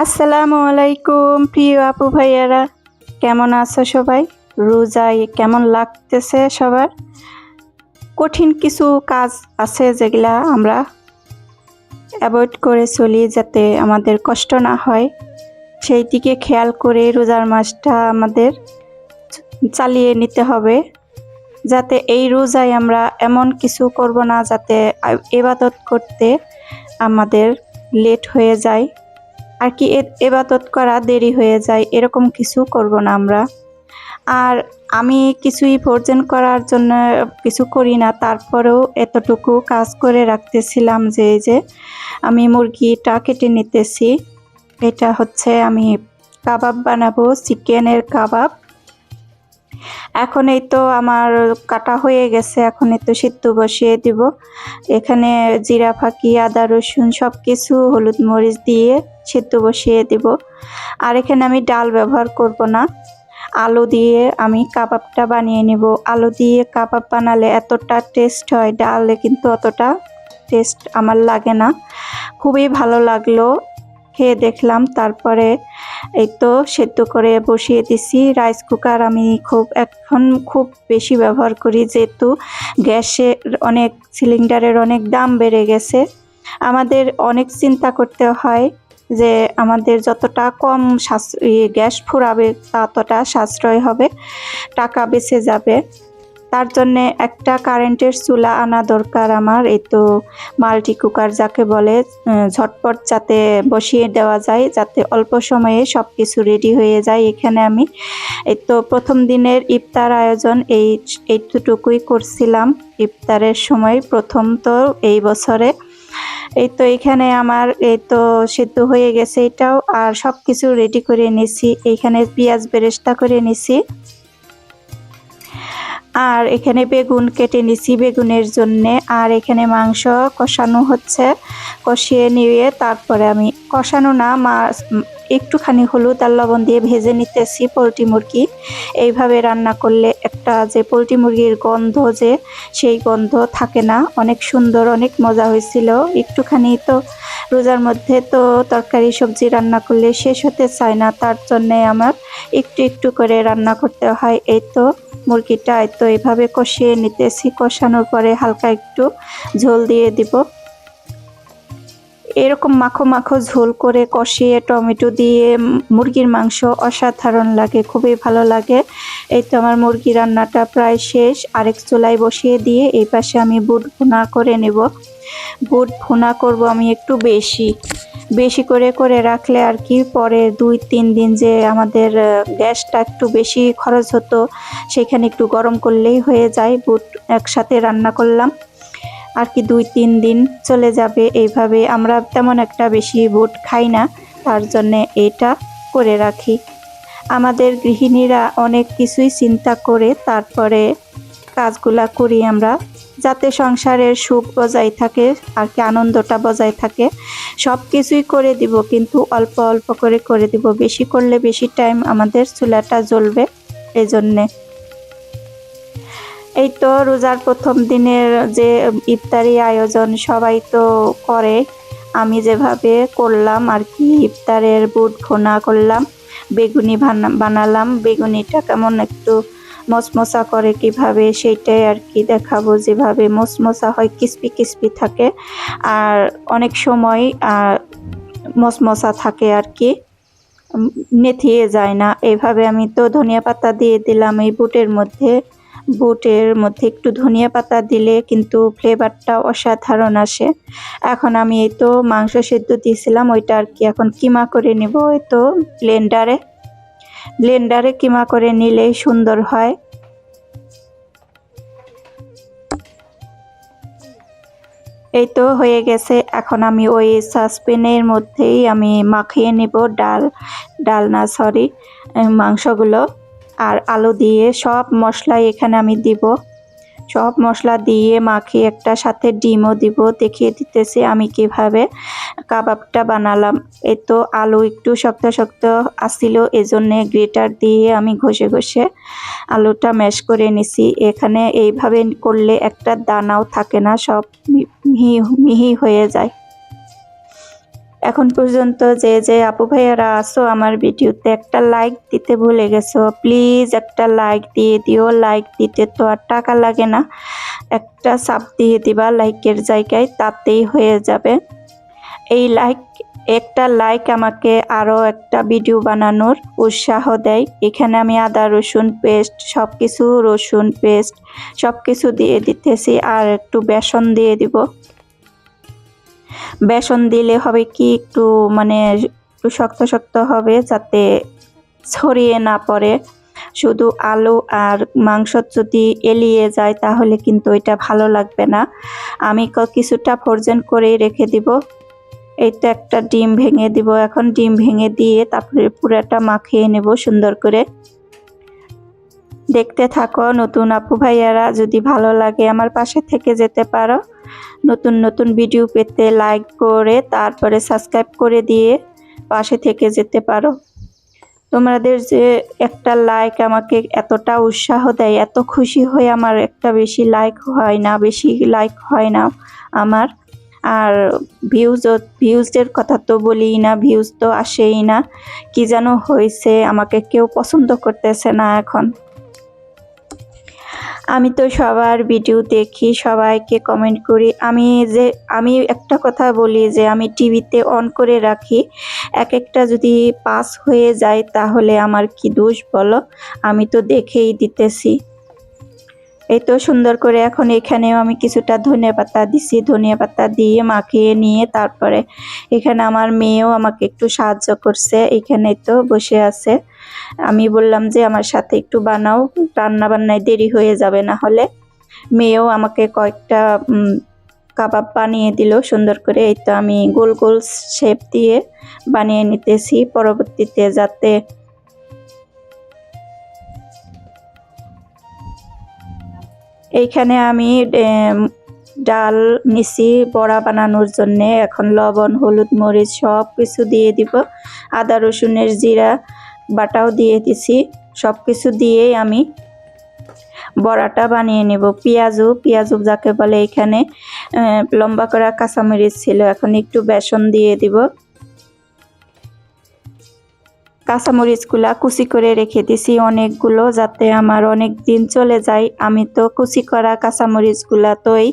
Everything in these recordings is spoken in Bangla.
আসসালামু আলাইকুম, প্রিয় আপু ভাইয়ারা। কেমন আছো সবাই? রোজায় কেমন লাগতেছে সবার? কঠিন কিছু কাজ আছে যেগুলা আমরা অ্যাভয়েড করে চলি যাতে আমাদের কষ্ট না হয়। সেই দিকে খেয়াল করে রোজার মাসটা আমাদের চালিয়ে নিতে হবে। যাতে এই রোজায় আমরা এমন কিছু করব না যাতে এবাদত করতে আমাদের লেট হয়ে যায়। আর কি এবাদত করা দেরি হয়ে যায়, এরকম কিছু করব না আমরা। আর আমি কিছুই ভোজন করার জন্য কিছু করি না, তারপরেও এতটুকু কাজ করে রাখতেছিলাম যে যে আমি মুরগিটা কেটে নিতেছি। এটা হচ্ছে আমি কাবাব বানাবো, চিকেনের কাবাব। এখন এই তো আমার কাটা হয়ে গেছে, এখন এই তো সিদ্ধ বসিয়ে দিব। এখানে জিরা, ফাঁকি, আদা, রসুন সব কিছু হলুদ মরিচ দিয়ে সিদ্ধ বসিয়ে দিব। আর এখানে আমি ডাল ব্যবহার করব না। আলু দিয়ে আমি কাবাবটা বানিয়ে নিব। আলু দিয়ে কাবাব বানালে এতটা টেস্ট হয়, ডালে কিন্তু অতটা টেস্ট আমার লাগে না। খুবই ভালো লাগল। খেয়ে দেখলাম, তারপরে এই তো সেদ্ধ করে বসিয়ে দিছি। রাইস কুকার আমি খুব, এখন খুব বেশি ব্যবহার করি, যেহেতু গ্যাসের অনেক সিলিন্ডারের অনেক দাম বেড়ে গেছে। আমাদের অনেক চিন্তা করতে হয় যে আমাদের যতটা কম গ্যাস ফুরাবে, ততটা সাশ্রয় হবে, টাকা বেঁচে যাবে। তার জন্যে একটা কারেন্টের চুলা আনা দরকার আমার। এই তো মাল্টি কুকার যাকে বলে ঝটপট যাতে বসিয়ে দেওয়া যায়, যাতে অল্প সময়ে সব কিছু রেডি হয়ে যায় এখানে আমি। এই তো প্রথম দিনের ইফতার আয়োজন এই এইটুকুই করছিলাম ইফতারের সময় প্রথম তো এই বছরে। এই তো এখানে আমার এই তো সিদ্ধ হয়ে গেছে এটাও, আর সব কিছু রেডি করে নিছি। এইখানে পেঁয়াজ বেরেস্তা করে নিছি। আর এখানে বেগুন কেটে নিছি বেগুনের জন্যে। আর এখানে মাংস কষানো হচ্ছে, কষিয়ে নিয়ে তারপরে আমি কষানো না, মাছ একটুখানি হলুদ আর লবণ দিয়ে ভেজে নিতেছি পোলট্রি মুরগি। এইভাবে রান্না করলে একটা যে পোলট্রি মুরগির গন্ধ যে, সেই গন্ধ থাকে না। অনেক সুন্দর, অনেক মজা হয়েছিল। একটুখানি তো রোজার মধ্যে তো তরকারি, সবজি রান্না করলে শেষ হতে চায় না। তার জন্যে আমার একটু একটু করে রান্না করতে হয়। এই তো মুরগিটা তো এইভাবে কষিয়ে নিতেছি, কষানোর পরে হালকা একটু ঝোল দিয়ে দিব। এরকম মাখো মাখো ঝোল করে কষিয়ে টমেটো দিয়ে মুরগির মাংস অসাধারণ লাগে, খুবই ভালো লাগে। এই তো আমার মুরগি রান্নাটা প্রায় শেষ। আরেক চুলায় বসিয়ে দিয়ে এই পাশে আমি বুট ভুনা করে নেব। বুট ভুনা করব আমি একটু বেশি। বেশি করে করে রাখলে আর কি পরে দুই, তিন দিন যে আমাদের গ্যাসটা একটু বেশি খরচ হতো, সেখানে একটু গরম করলেই হয়ে যায়, বুট একসাথে রান্না করলাম। আর কি দুই, তিন দিন চলে যাবে, এইভাবে আমরা তেমন একটা বেশি বুট খাই না, তার জন্যে এটা করে রাখি। আমাদের গৃহিণীরা অনেক কিছুই চিন্তা করে, তারপরে কাজগুলা করি আমরা। যাতে সংসারের সুখ বজায় থাকে আর কি, আনন্দটা বজায় থাকে সব কিছুই করে দিব, কিন্তু অল্প অল্প করে করে দিব। বেশি করলে বেশি টাইম আমাদের চুলাটা জ্বলবে এই জন্যে এই তো রোজার প্রথম দিনের যে ইফতারি আয়োজন সবাই তো করে, আমি যেভাবে করলাম আর কি, ইফতারের বুট ঘোনা করলাম, বেগুনি বানালাম, বেগুনিটা কেমন একটু মচমচা করে কীভাবে সেইটাই আর কি দেখাবো, যেভাবে মচমচা হয় কিসপি কিসপি থাকে। আর অনেক সময় মচমচা থাকে আর কি নেতিয়ে যায় না। এইভাবে আমি তো ধনিয়া পাতা দিয়ে দিলাম এই বুটের মধ্যে। বুটের মধ্যে একটু ধনিয়া পাতা দিলে কিন্তু ফ্লেভারটা অসাধারণ আসে। এখন আমি এই তো মাংস সেদ্ধ দিয়েছিলাম, ওইটা আর কি এখন কিমা করে নেব এই তো ব্লেন্ডারে। ব্লেন্ডারে কিমা করে নিলেই সুন্দর হয়। এই তো হয়ে গেছে, এখন আমি ওই সাসপেনের মধ্যেই আমি মাখিয়ে নিব ডাল ডাল না সরি, মাংসগুলো, আর আলু দিয়ে সব মশলাই এখানে আমি দিব। সব মশলা দিয়ে মাখিয়ে একটা সাথে ডিমও দিব। দেখিয়ে দিতেছি আমি কীভাবে কাবাবটা বানালাম। এ তো আলু একটু শক্ত শক্ত আসছিল এজন্যে গ্রেটার দিয়ে আমি ঘষে ঘষে আলুটা ম্যাশ করে নিছি। এখানে এইভাবে করলে একটা দানাও থাকে না, সব মিহি মিহি হয়ে যায়। এখন পর্যন্ত যে যে আপু ভাইয়ারা আসো আমার ভিডিওতে একটা লাইক দিতে ভুলে গেছো। প্লিজ একটা লাইক দিয়ে দিও। লাইক দিতে তো আর টাকা লাগে না। একটা সাপ দিয়ে দিবা লাইকের জায়গায়, তাতেই হয়ে যাবে। এই লাইক একটা লাইক আমাকে আরও একটা ভিডিও বানানোর উৎসাহ দেয়। এখানে আমি আদা, রসুন পেস্ট সব কিছু রসুন পেস্ট সব কিছু দিয়ে দিতেছি। আর একটু বেসন দিয়ে দিব। বেসন দিলে হবে কি একটু মানে একটু শক্ত শক্ত হবে যাতে ছড়িয়ে না পড়ে। শুধু আলু আর মাংস যদি এলিয়ে যায় তাহলে কিন্তু এটা ভালো লাগবে না। আমি কিছুটা ফোরজেন করে রেখে দিব। এই তো একটা ডিম ভেঙে দিব। এখন ডিম ভেঙে দিয়ে তারপরে পুরাটা মাখিয়ে নেব সুন্দর করে। দেখতে থাকো, নতুন আপু ভাইয়ারা, যদি ভালো লাগে আমার পাশে থেকে যেতে পারো। নতুন নতুন ভিডিও পেতে লাইক করে, তারপরে সাবস্ক্রাইব করে দিয়ে পাশে থেকে যেতে পারো। তোমাদের যে একটা লাইক আমাকে এতটা উৎসাহ দেয়, এত খুশি হয়ে আমার একটা বেশি লাইক হয় না, বেশি লাইক হয় না আমার। আর ভিউজ ভিউজের কথা তো বলি না ভিউজ তো আসেই না। কি যেন হয়েছে, আমাকে কেউ পছন্দ করতেছে না এখন। আমি তো সবার ভিডিও দেখি, সবাইকে কমেন্ট করি। আমি যে, আমি একটা কথা বলি যে, আমি টিভিতে অন করে রাখি। এক একটা যদি পাস হয়ে যায় তাহলে আমার কি দোষ বলো? আমি তো দেখেই দিতেছি। এই তো সুন্দর করে এখন এখানেও আমি কিছুটা ধনে পাতা দিছি। ধনিয়া পাতা দিয়ে মাখিয়ে নিয়ে তারপরে এখানে আমার মেয়েও আমাকে একটু সাহায্য করছে। এখানে তো বসে আছে। আমি বললাম যে, আমার সাথে একটু বানাও। রান্না বান্নায় দেরি হয়ে যাবে না হলে। মেয়েও আমাকে কয়েকটা কাবাব বানিয়ে দিল সুন্দর করে। এই তো আমি গোল গোল শেপ দিয়ে বানিয়ে নিতেছি। পরবর্তীতে যাতে এইখানে আমি ডাল নিছি বড়া বানানোর জন্য এখন লবণ, হলুদ, মরিচ সব কিছু দিয়ে দিব। আদা, রসুনের জিরা বাটাও দিয়ে দিছি। সব কিছু দিয়েই আমি বড়াটা বানিয়ে নেব। পেঁয়াজু পেঁয়াজু যাকে বলে এখানে লম্বা করা কাঁচামরিচ ছিল। এখন একটু বেসন দিয়ে দিব। কাঁচামরিচগুলা কুচি করে রেখে দিছি অনেকগুলো যাতে আমার অনেক দিন চলে যায়। আমি তো কুচি করা কাঁচামরিচগুলা তোই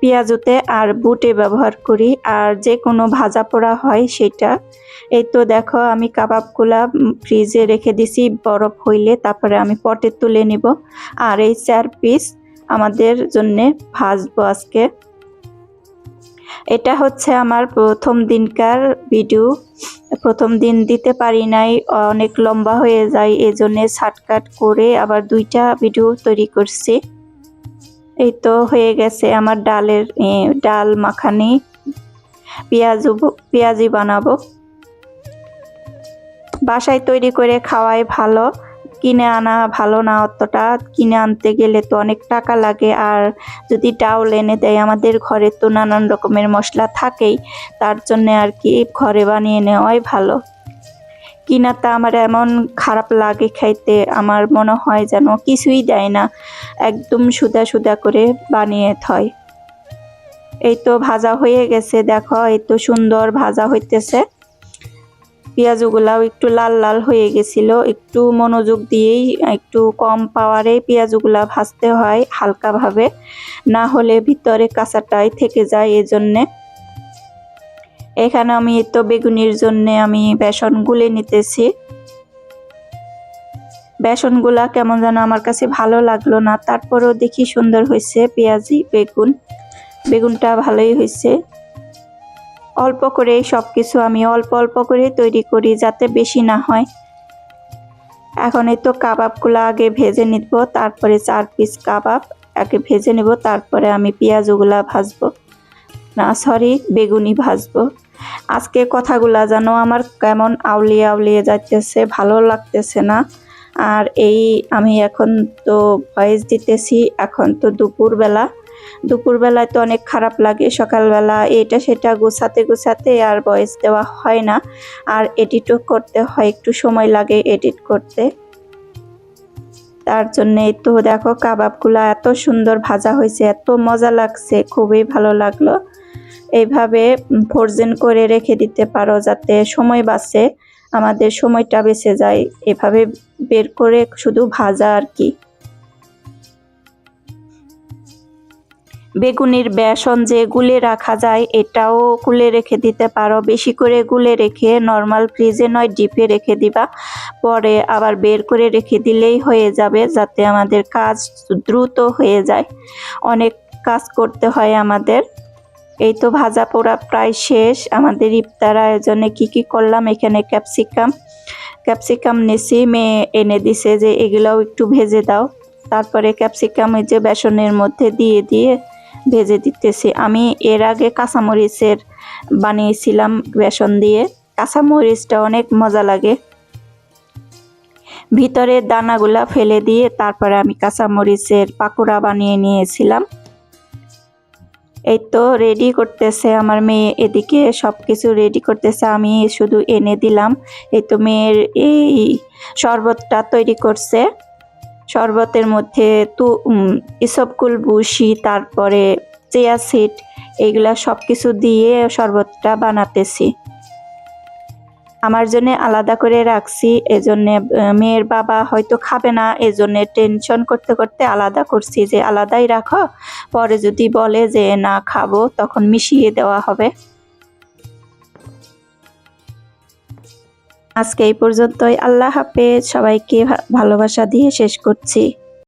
পেঁয়াজুতে আর বুটে ব্যবহার করি। আর যে কোনো ভাজা পোড়া হয় সেটা। এই তো দেখো, আমি কাবাবগুলা ফ্রিজে রেখে দিছি, বরফ হইলে তারপরে আমি পটে তুলে নিব। আর এই চার পিস আমাদের জন্যে ভাজবো আজকে। এটা হচ্ছে আমার প্রথম দিনকার ভিডিও প্রথম দিন দিতে পারি নাই, অনেক লম্বা হয়ে যায় এই জন্যে শর্টকাট করে আবার দুইটা ভিডিও তৈরি করছি। এই তো হয়ে গেছে আমার ডালের ডাল মাখানি। পেঁয়াজ পেঁয়াজি বানাবো। বাসায় তৈরি করে খাওয়াই ভালো। কিনে আনা ভালো না অতটা। কিনে আনতে গেলে তো অনেক টাকা লাগে। আর যদি ডাউল এনে দেয়, আমাদের ঘরে তো নানান রকমের মশলা থাকেই। তার জন্য আর কি ঘরে বানিয়ে নেওয়াই ভালো। কিনাটা আমার এমন খারাপ লাগে খাইতে, আমার মনে হয় যেন কিছুই দেয় না। একদম সুদা সুদা করে বানিয়ে থয়। এই তো ভাজা হয়ে গেছে, দেখো, এই তো সুন্দর ভাজা হইতেছে। পেঁয়াজগুলাও একটু লাল লাল হয়ে গেছিল। একটু মনোযোগ দিয়েই একটু কম পাওয়ারে পেঁয়াজগুলা ভাজতে হয় হালকাভাবে। না হলে ভিতরে কাঁচাটাই থেকে যায় এজন্যে। এখানে আমি তো বেগুনির জন্য আমি বেসন গুলে নিতেছি। বেসনগুলা কেমন যেন আমার কাছে ভালো লাগল না। তারপরেও দেখি সুন্দর হয়েছে পেঁয়াজি, বেগুন। বেগুনটা ভালোই হয়েছে। অল্প করে সব কিছু আমি অল্প অল্প করে তৈরি করি যাতে বেশি না হয়। এখন এই তো কাবাবগুলো আগে ভেজে নিব, তারপরে চার পিস কাবাব আগে ভেজে নেব, তারপরে আমি পেঁয়াজগুলা ভাজবো। না সরি বেগুনি ভাজবো। আজকে কথাগুলা যেন আমার কেমন আউলিয়ে আউলিয়ে যাইতেছে, ভালো লাগতেছে না। আর এই আমি এখন তো ভয়েস দিতেছি, এখন তো দুপুরবেলা। দুপুরবেলায় তো অনেক খারাপ লাগে, সকালবেলা এটা সেটা গোছাতে গোছাতে আর ভয়েস দেওয়া হয় না। আর এডিটও করতে হয়, একটু সময় লাগে এডিট করতে। তার জন্য তো দেখো কাবাবগুলো এত সুন্দর ভাজা হয়েছে, এত মজা লাগছে, খুবই ভালো লাগল। এইভাবে ফ্রোজেন করে রেখে দিতে পারো যাতে সময় বাঁচে, আমাদের সময়টা বেঁচে যায়। এভাবে বের করে শুধু ভাজা আর কি। বেগুনির বেসন যে গুলে রাখা যায়, এটাও গুলে রেখে দিতে পারো। বেশি করে গুলে রেখে নর্মাল ফ্রিজে নয়, ডিপে রেখে দিবা। পরে আবার বের করে রেখে দিলেই হয়ে যাবে, যাতে আমাদের কাজ দ্রুত হয়ে যায়। অনেক কাজ করতে হয় আমাদের। এই তো ভাজা পোড়া প্রায় শেষ। আমাদের ইফতার আয়োজনে কি কি করলাম? এখানে ক্যাপসিকাম ক্যাপসিকাম নেছি মেয়ে এনে দিছে যে এগুলাও একটু ভেজে দাও। তারপরে ক্যাপসিকাম এই যে বেসনের মধ্যে দিয়ে দিয়ে ভেজে দিতেছি। আমি এর আগে কাঁচামরিচের বানিয়েছিলাম বেসন দিয়ে। কাঁচামরিচটা অনেক মজা লাগে। ভিতরের দানাগুলা ফেলে দিয়ে তারপরে আমি কাঁচামরিচের পাকোড়া বানিয়ে নিয়েছিলাম। এই তো রেডি করতেছে আমার মেয়ে। এদিকে সব কিছু রেডি করতেছে। আমি শুধু এনে দিলাম। এই তো মেয়ের এই শরবতটা তৈরি করছে। শরবতের মধ্যে তু ইসবকুল বুসি তারপরে চেয়া সিড এইগুলা সব কিছু দিয়ে শরবতটা বানাতেছি। আমার জন্য আলাদা করে রাখছি, এজন্যে মেয়ের বাবা হয়তো খাবে না, এজন্যে টেনশন করতে করতে আলাদা করছি যে আলাদাই রাখো, পরে যদি বলে যে না খাব, তখন মিশিয়ে দেওয়া হবে। আজকে এই পর্যন্তই। আল্লাহ হাফেজ। সবাইকে ভালোবাসা দিয়ে শেষ করছি।